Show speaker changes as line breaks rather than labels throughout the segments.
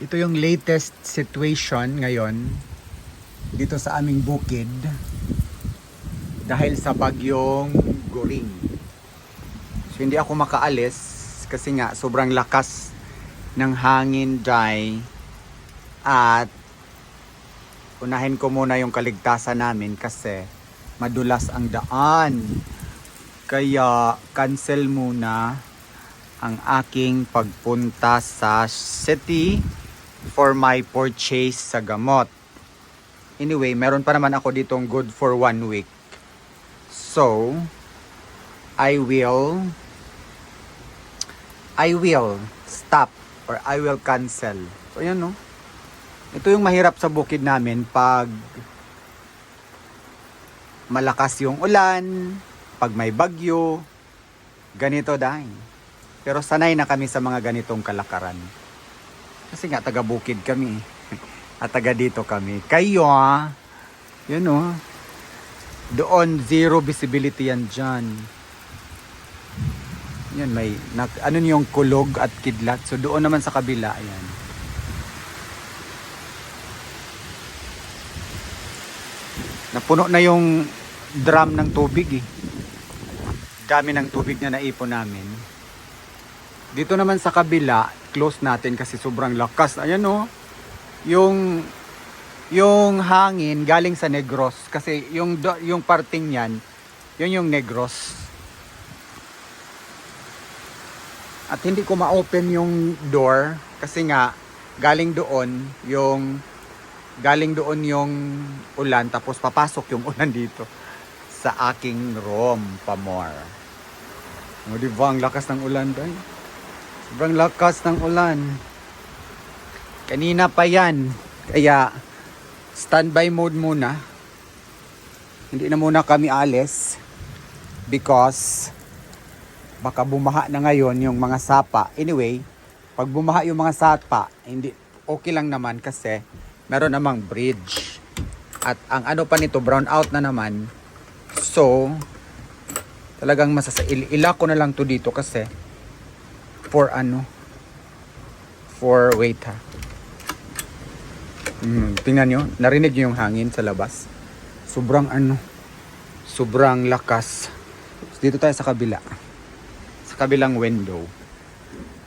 Ito yung latest situation ngayon dito sa aming bukid dahil sa bagyong Goring. So hindi ako makaalis kasi nga sobrang lakas ng hangin dry at unahin ko muna yung kaligtasan namin kasi madulas ang daan. Kaya cancel muna ang aking pagpunta sa city for my purchase sa gamot. Anyway, meron pa naman ako ditong good for one week. So, I will I will stop or I will cancel. So, yan no. Ito yung mahirap sa bukid namin pag malakas yung ulan, pag may bagyo, ganito dahil. Pero sanay na kami sa mga ganitong kalakaran. Kasi nga taga bukid kami. At taga dito kami. Kayo ah, yun oh. Doon zero visibility yan dyan. Yan may na, ano yung kulog at kidlat. So doon naman sa kabila ayan. Napuno na yung drum ng tubig eh. Dami ng tubig na naipon namin. Dito naman sa kabila, close natin kasi sobrang lakas. Ayan oh. Yung yung hangin galing sa Negros kasi yung yung parting yan, yun yung Negros. At hindi ko ma-open yung door kasi nga galing doon yung galing doon yung ulan tapos papasok yung ulan dito sa aking room pa more. O di ba ang lakas ng ulan tayo? Sobrang lakas ng ulan. Kanina pa yan. Kaya standby mode muna. Hindi na muna kami alis because baka bumaha na ngayon yung mga sapa. Anyway, pag bumaha yung mga sapa, hindi okay lang naman kasi meron namang bridge. At ang ano pa nito, brown out na naman. So, talagang masasa il- ila ko na lang to dito kasi for ano? For wait ha. Hmm, tingnan nyo. Narinig nyo yung hangin sa labas? Sobrang ano. Sobrang lakas. Dito tayo sa kabila. Sa kabilang window.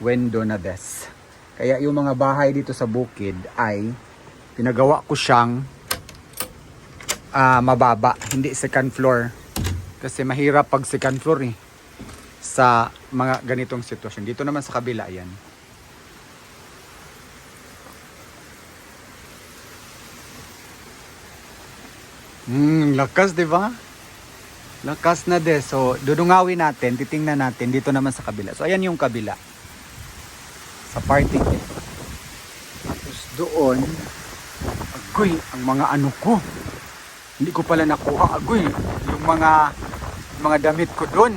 Window na des. Kaya yung mga bahay dito sa bukid ay pinagawa ko siyang ah, mababa. Hindi second floor. Kasi mahirap pag second floor eh sa mga ganitong sitwasyon. Dito naman sa kabila yan. Hmm, lakas 'di ba? Lakas na de. So, dudungawin natin, titingnan natin dito naman sa kabila. So, ayan yung kabila. Sa parting ito. Tapos doon, agoy, ang mga ano ko. Hindi ko pala nakuha, agoy. Yung mga mga damit ko doon.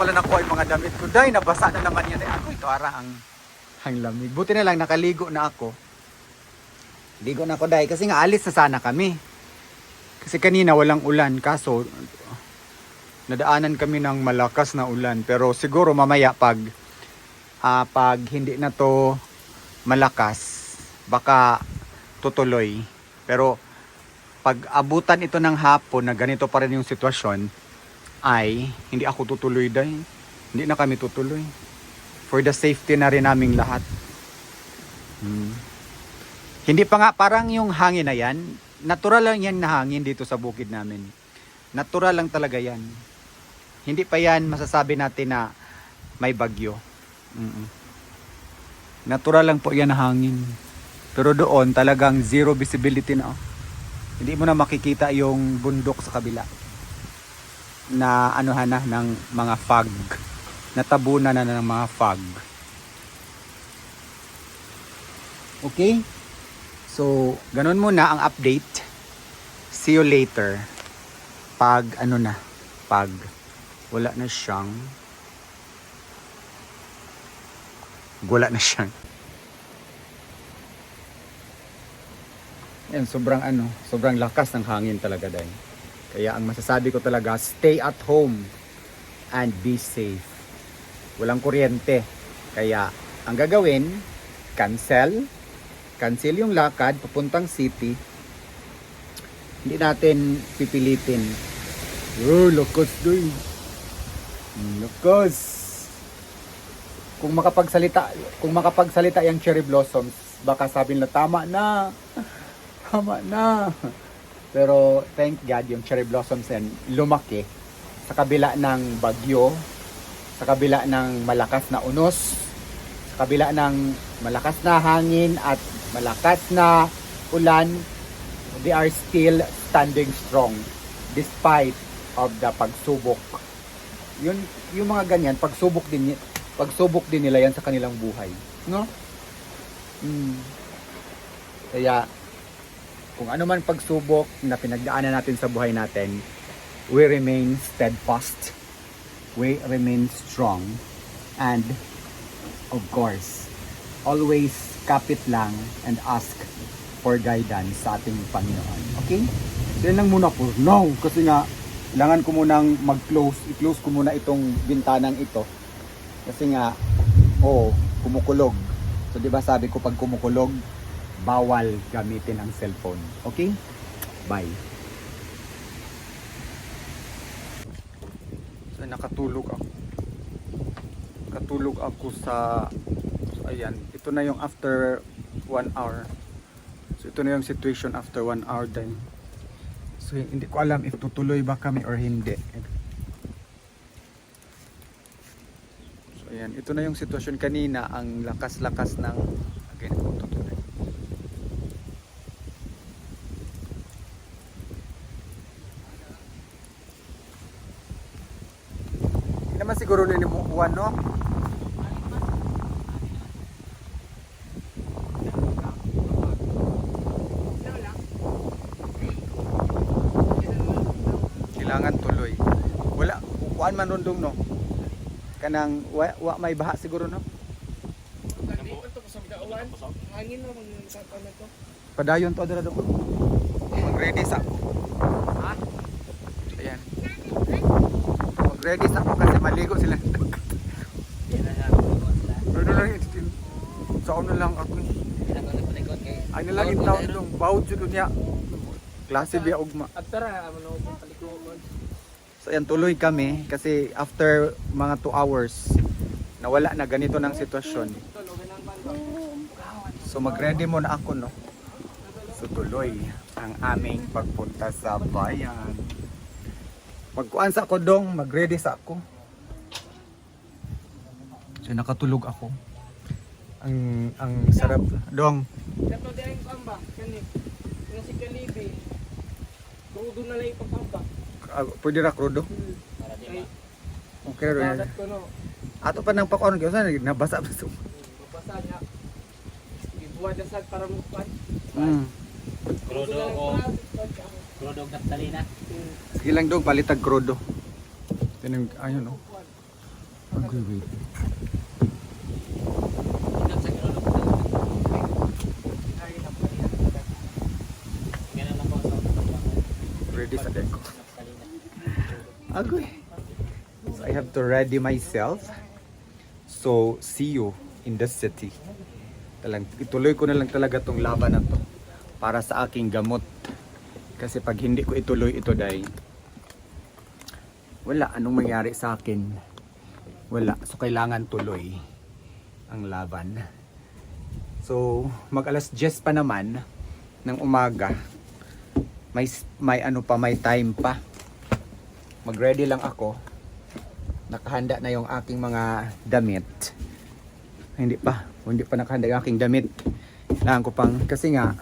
Ko pala nakuha yung mga damit ko. Dahil nabasa na naman yan. Eh, ako ito ara ang, ang lamig. Buti na lang nakaligo na ako. Ligo na ako dahil kasi nga alis na sana kami. Kasi kanina walang ulan kaso nadaanan kami ng malakas na ulan pero siguro mamaya pag ah, pag hindi na to malakas baka tutuloy. Pero pag abutan ito ng hapon na ganito pa rin yung sitwasyon ay hindi ako tutuloy dahil hindi na kami tutuloy. For the safety na rin naming lahat. Hmm. Hindi pa nga parang yung hangin na yan, natural lang yan na hangin dito sa bukid namin. Natural lang talaga yan. Hindi pa yan masasabi natin na may bagyo. Mm-mm. Natural lang po yan na hangin. Pero doon talagang zero visibility na. oh. Hindi mo na makikita yung bundok sa kabila. Na anuhan na ng mga fog. Natabunan na ng mga fog. Okay? So, ganun muna ang update. See you later. Pag ano na, pag wala na siyang wala na siyang Yan, sobrang ano, sobrang lakas ng hangin talaga dahil. Kaya ang masasabi ko talaga, stay at home and be safe. Walang kuryente. Kaya ang gagawin, cancel. Cancel yung lakad papuntang city. Hindi natin pipilitin. Oh, lakas doy. Lakas. Kung makapagsalita, kung makapagsalita yung cherry blossoms, baka sabihin na tama na. Tama na. Pero thank God yung cherry blossoms yan lumaki sa kabila ng bagyo, sa kabila ng malakas na unos, sa kabila ng malakas na hangin at malakas na ulan, they are still standing strong despite of the pagsubok. Yun, yung mga ganyan, pagsubok din, pagsubok din nila yan sa kanilang buhay. No? Mm. Kaya, kung ano man pagsubok na pinagdaanan natin sa buhay natin, we remain steadfast, we remain strong, and of course, always kapit lang and ask for guidance sa ating Panginoon. Okay? So yun lang muna po. No, kasi nga, kailangan ko munang mag-close. I-close ko muna itong bintanang ito. Kasi nga, oo, kumukulog. So di ba sabi ko pag kumukulog, bawal gamitin ang cellphone. Okay? Bye. So nakatulog ako. Katulog ako sa so, ayan, ito na yung after one hour. So ito na yung situation after one hour din. So hindi ko alam if tutuloy ba kami or hindi. So ayan, ito na yung sitwasyon kanina, ang lakas-lakas ng again kung tutuloy. Hindi naman siguro uwan, no? Kailangan tuloy. Wala, kuan man rundong, no? Kanang, wa, wa may baha siguro, no?
Hangin sapa na to.
Padayon to adra ko. Mag-ready sa
Ha?
Ayan. Mag-ready sa ako kasi maligo sila. Pero na lang yun. Saan na lang ako. Ay na lang yung taon dong. Bawod yun niya. Klase biya ugma.
At tara, ano ko palikuan.
So ayan, tuloy kami kasi after mga 2 hours nawala na ganito ng sitwasyon. So mag-ready muna ako no. So tuloy ang aming pagpunta sa bayan. Pagkuan sa ako dong, mag-ready sa ako. So nakatulog ako. Ang ang sarap dong.
Dapat di ang kamba, kani. Nga si Kalibi. Tudo na lang ipagkamba.
Uh, pwede ra krudo.
Ay,
Okay ra.
balat ko no.
Ato pa nang pakuan gyud sa nabasa pa sa.
Babasa niya. Ibuwa na sad para mukan.
Mm.
Krudo o krudo naftalina.
Sige lang dong palitag krudo. Tinang ayun oh. Agoy wait.
Inom sa krudo. Ganun lang po sa
Ko.
naftalina.
Agoy. So I have to ready myself. So see you in the city. Talang ituloy ko na lang talaga tong laban na to para sa aking gamot. Kasi pag hindi ko ituloy ito dai wala anong mangyari sa akin. Wala. So kailangan tuloy ang laban. So mag alas 10 pa naman ng umaga. May may ano pa, may time pa. Mag-ready lang ako. Nakahanda na yung aking mga damit. Hindi pa, hindi pa nakahanda yung aking damit. Kailangan ko pang kasi nga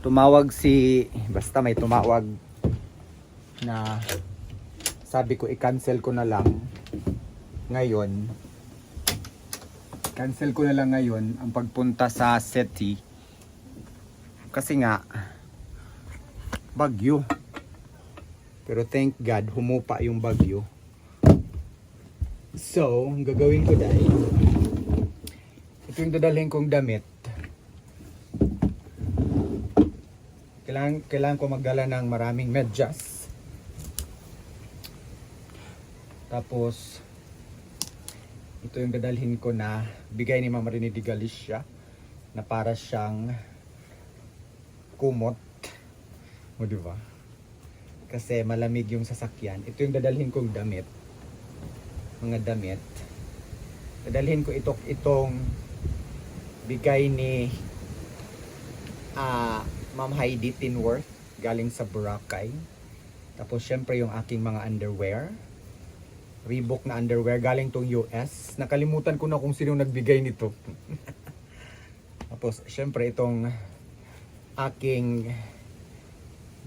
tumawag si basta may tumawag na sabi ko i-cancel ko na lang ngayon cancel ko na lang ngayon ang pagpunta sa SETI kasi nga bagyo. Pero thank God humupa yung bagyo. So ang gagawin ko dahil ito yung dadalhin kong damit. Kailangan, kailangan ko magdala ng maraming medyas. Tapos Ito yung dadalhin ko na bigay ni Mama Rini de Galicia na para siyang kumot. O di ba? Kasi malamig yung sasakyan. Ito yung dadalhin kong damit. Mga damit. Dadalhin ko ito, itong bigay ni ah Ma'am Heidi Tinworth galing sa Boracay. Tapos syempre yung aking mga underwear. Reebok na underwear galing tong US. Nakalimutan ko na kung sino nagbigay nito. Tapos syempre itong aking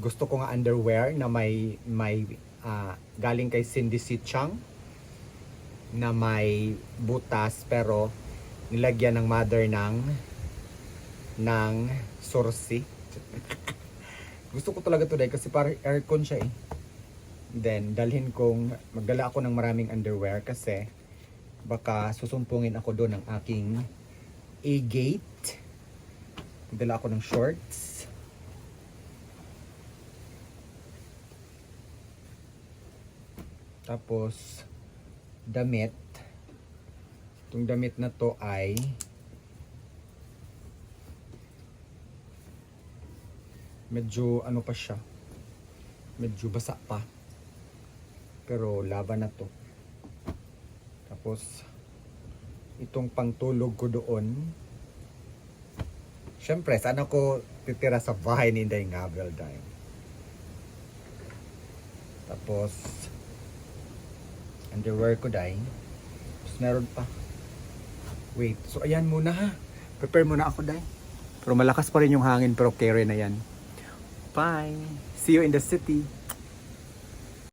gusto ko nga underwear na may may ah, galing kay Cindy Si Chang na may butas pero nilagyan ng mother ng ng sorsi. Gusto ko talaga to dahil kasi parang aircon siya eh. Then, dalhin kong, magdala ako ng maraming underwear kasi baka susumpungin ako doon ng aking A-gate. Magdala ako ng shorts. Tapos, damit. Itong damit na to ay medyo ano pa siya medyo basa pa pero laban na to tapos itong pangtulog ko doon syempre saan ako titira sa bahay ni Inday Ngabel dahil? Tapos underwear ko dahil tapos meron pa. Wait so ayan muna ha? Prepare muna ako dahil pero malakas pa rin yung hangin pero carry na yan. Bye. See you in the city.